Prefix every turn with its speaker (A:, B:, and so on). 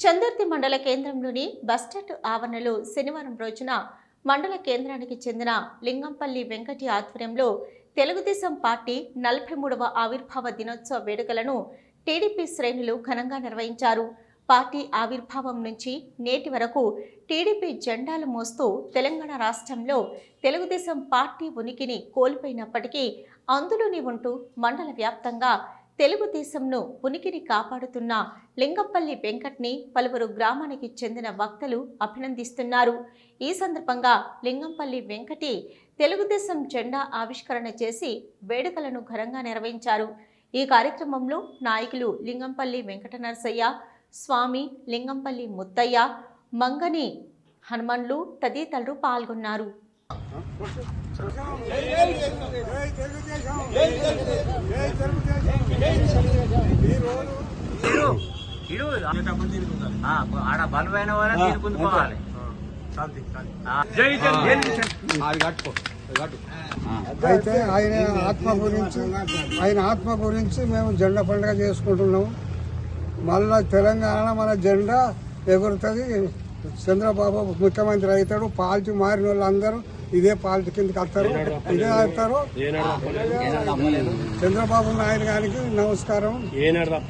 A: చందర్తి మండల కేంద్రంలోని బస్టాండ్ ఆవరణలో శనివారం రోజున మండల కేంద్రానికి చెందిన లింగంపల్లి వెంకటి ఆధ్వర్యంలో తెలుగుదేశం పార్టీ నలభై మూడవ ఆవిర్భావ దినోత్సవ వేడుకలను టీడీపీ శ్రేణులు ఘనంగా నిర్వహించారు. పార్టీ ఆవిర్భావం నుంచి నేటి వరకు టీడీపీ జెండాలు మోస్తూ తెలంగాణ రాష్ట్రంలో తెలుగుదేశం పార్టీ ఉనికిని కోల్పోయినప్పటికీ అందులోనే ఉంటూ మండల వ్యాప్తంగా తెలుగుదేశంను ఉనికిని కాపాడుతున్న లింగంపల్లి వెంకట్ని పలువురు గ్రామానికి చెందిన వక్తలు అభినందిస్తున్నారు ఈ సందర్భంగా లింగంపల్లి వెంకటి తెలుగుదేశం జెండా ఆవిష్కరణ చేసి వేడుకలను ఘనంగా నిర్వహించారు ఈ కార్యక్రమంలో నాయకులు లింగంపల్లి వెంకట నరసయ్య స్వామి లింగంపల్లి ముత్తయ్య మంగని హనుమన్లు తదితరులు పాల్గొన్నారు
B: ఇడు ఇడు ఆ, ఆడ బలమైన వాళ్ళని తీసుకుంటుకోవాలి జై
C: అయితే ఆయన ఆత్మ గురించి ఆయన ఆత్మ గురించి మేము జెండా పండుగ చేసుకుంటున్నాము. మళ్ళా తెలంగాణ మన జెండా ఎగురుతుంది. చంద్రబాబు ముఖ్యమంత్రి అవుతాడు పార్టీ మారిన వాళ్ళందరూ ఇదే పార్టీ కిందకి వస్తారు. ఇదే అవుతారు చంద్రబాబు నాయుడు గారికి నమస్కారం.